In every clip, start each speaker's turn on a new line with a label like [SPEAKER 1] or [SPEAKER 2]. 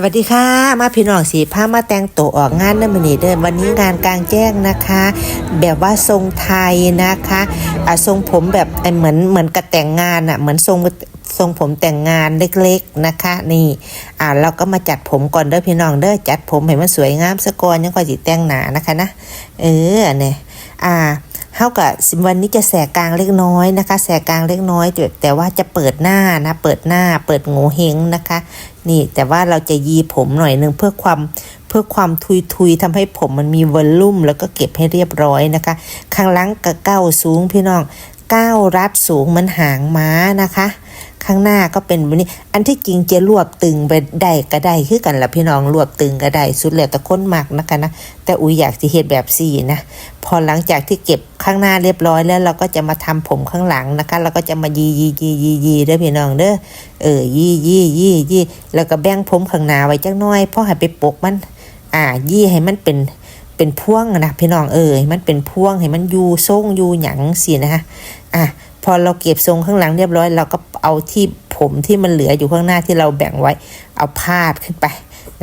[SPEAKER 1] สวัสดีค่ะ มาพี่น้องสีผ้ามาแต่งตัวออกงานน้ำมันนี่เดินวันนี้งานกลางแจ้งนะคะ แบบว่าทรงไทยนะคะอะทรงผมแบบเหมือนเหมือนกับแต่งงานอะเหมือนทรงทรงผมแต่งงานเล็กๆนะคะ นี่อ่าเราก็มาจัดผมก่อนเด้อพี่น้องเด้อจัดผมให้มันสวยงามสะก่อนยังค่อยสิแต่งหนานะคะนะเออเนี่ยอ่า เท่ากับวันนี้จะแสกกลางเล็กน้อยนะคะ แสกกลางเล็กน้อย แต่ว่าจะเปิดหน้านะ เปิดหน้า เปิดโงูเฮงนะคะ นี่แต่ว่าเราจะยีผมหน่อยหนึ่งเพื่อความเพื่อความทุยทุยๆทำให้ผมมันมีวอลลุ่ม แล้วก็เก็บให้เรียบร้อยนะคะ ข้างล่างกระเก้าสูงพี่น้องก้าวรัดสูงเหมันหางม้านะคะ ข้างหน้าก็เป็นแบบนี้ อันที่จริงจะรวบตึงไปได้ก็ได้คือกันละพี่น้องรวบตึงก็ได้สุดแล้วแต่คนมักนะคะนะ แต่อุ้ยอยากจะเฮ็ดแบบสี่นะพอหลังจากที่เก็บข้างหน้าเรียบร้อยแล้วเราก็จะมาทำผมข้างหลังนะคะเราก็จะมายียียียียีเด้อพี่น้องเด้อเออยียียียีแล้วก็แบ่งผมข้างหน้าไว้จักน้อยเพราะให้ไปปกมัน อ่ายีให้มันเป็นเป็นพ่วงนะพี่น้องเออให้มันเป็นพ่วงให้มันอยู่ทรงอยู่หยังสินะคะอะ พอเราเก็บทรงข้างหลังเรียบร้อย เราก็เอาที่ผมที่มันเหลืออยู่ข้างหน้าที่เราแบ่งไว้ เอาพาดขึ้นไป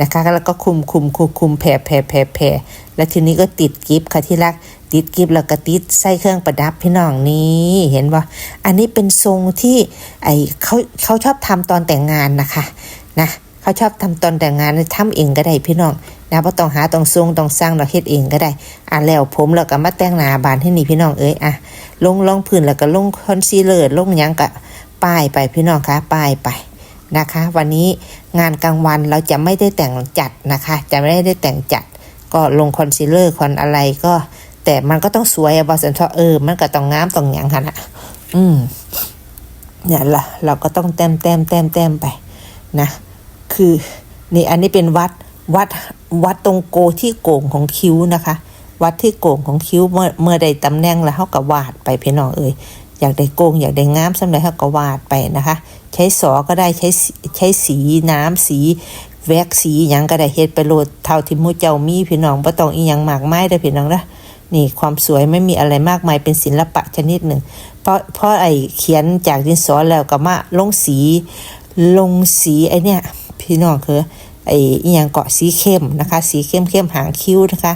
[SPEAKER 1] นะคะแล้วก็คุมคุมคุมคุมแผ่แผ่แผ่แผ่แล้วทีนี้ก็ติดกิฟค่ะที่รักติดกิฟแล้วก็ติดใส่เครื่องประดับพี่น้องนี่เห็นว่าอันนี้เป็นทรงที่ไอเขาเขาชอบทำตอนแต่งงานนะคะนะ เขาชอบทำตอนแต่งงานทำเองก็ได้พี่น้องนะเพราะต้องหาต้องทรงต้องสร้างเราเฮ็ดเองก็ได้ อะแล้วผมแล้วก็มาแต่งหน้าบานให้นี่พี่น้องเอ้ยอะลงลงพื้นแล้วก็ลงคอนซีลเลอร์ลงยังกะป้ายไปพี่น้องคะป้ายไปนะคะ วันนี้งานกลางวันเราจะไม่ได้แต่งจัดนะคะ จะไม่ได้แต่งจัด ก็ลงคอนซีลเลอร์คอนอะไรก็ แต่มันก็ต้องสวยอะบอสันทอเออมันก็ต้องงามต้องหยังค่ะนะอืมเนี่ยละเราก็ต้องแต้มแต้มแต้มแต้มไปนะ คือนี่อันนี้เป็นวัดวัดวัดตรงโกที่โก่งของคิ้วนะคะ วัดที่โก่งของคิ้วเมื่อเมื่อใดตำแหน่งแล้วเขาก็วาดไปพี่น้องเอ่ยอยากได้โกงอยากได้งามสำหรับเขาก็วาดไปนะคะ ใช้สอก็ได้ใช้ใช้สีน้ำสีแวกสีหยังก็ได้เฮ็ดไปโหลดเท่าที่มูเจ้ามีพี่น้องบ่ต้องอีหยังมากมายเด้พี่น้องนะนี่ความสวยไม่มีอะไรมากมายเป็นศิลปะชนิดหนึ่ง เพราะเพราะไอ้เขียนจากดินสอแล้วก็มาลงสีลงสีไอเนี่ย พี่น้องคือไออหยังเกาะสีเข้มนะคะ สีเข้มเข้มหางคิ้วนะคะ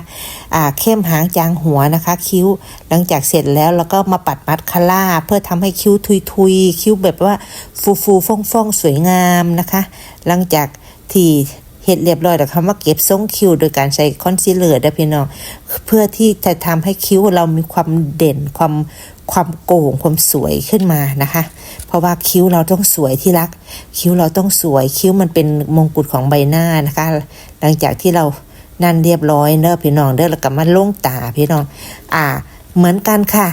[SPEAKER 1] อ่าเข้มหางจางหัวนะคะ คิ้วหลังจากเสร็จแล้วเราก็มาปัดมัดคาร่าเพื่อทำให้คิ้วทุยทุยๆคิ้วแบบว่าฟูฟูฟ่องฟ่องๆสวยงามนะคะ หลังจากที่ เฮ็ดเรียบร้อยแล้วคำว่าเก็บทรงคิ้วโดยการใช้คอนซีลเลอร์นะพี่น้องเพื่อที่จะทำให้คิ้วเรามีความเด่นความความโก่งความสวยขึ้นมานะคะ เพราะว่าคิ้วเราต้องสวยที่รัก คิ้วเราต้องสวย คิ้วมันเป็นมงกุฎของใบหน้านะคะ หลังจากที่เรานั่นเรียบร้อยเด้อพี่น้องเด้อแล้วก็มาลงตาพี่น้อง อ่า เหมือนกันค่ะ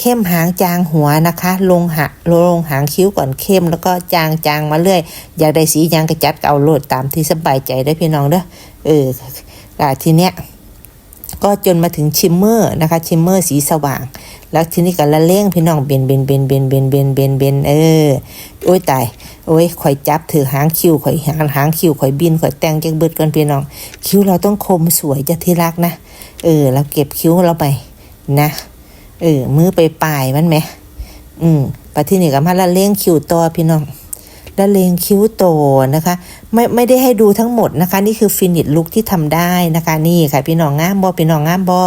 [SPEAKER 1] เข้มหางจางหัวนะคะ ลงหะลงหางคิ้วก่อนเข้มแล้วก็จางจางมาเรื่อย อยากได้สียังก็จัดเอาโลดตามที่สบายใจได้พี่น้องเด้อเอออ่ทีเนี้ยก็จนมาถึงชิมเมอร์นะคะ ชิมเมอร์สีสว่าง แล้วทีนี้ก็ละเล่งพี่น้องเบนเบนเบนเบนเบนเบนเบนเบนเออโอ้ยตายโอ้ยข่อยจับถือหางคิ้วข่อยหางหางคิ้วข่อยบินข่อยแต่งจังเบิดก่อนพี่น้อง คิ้วเราต้องคมสวยจะที่รักนะ เออ เราเก็บคิ้วเราไปนะ เออมือไปปลายมันไหม อืมปที่นี่ก็มาละเลงคิ้วตัวพี่น้องละเลงคิ้วโตนะคะ ไม่ไม่ได้ให้ดูทั้งหมดนะคะ นี่คือฟินิชลุกที่ทำได้นะคะ นี่ค่ะ พี่น้องงามบอพี่น้องงามบอ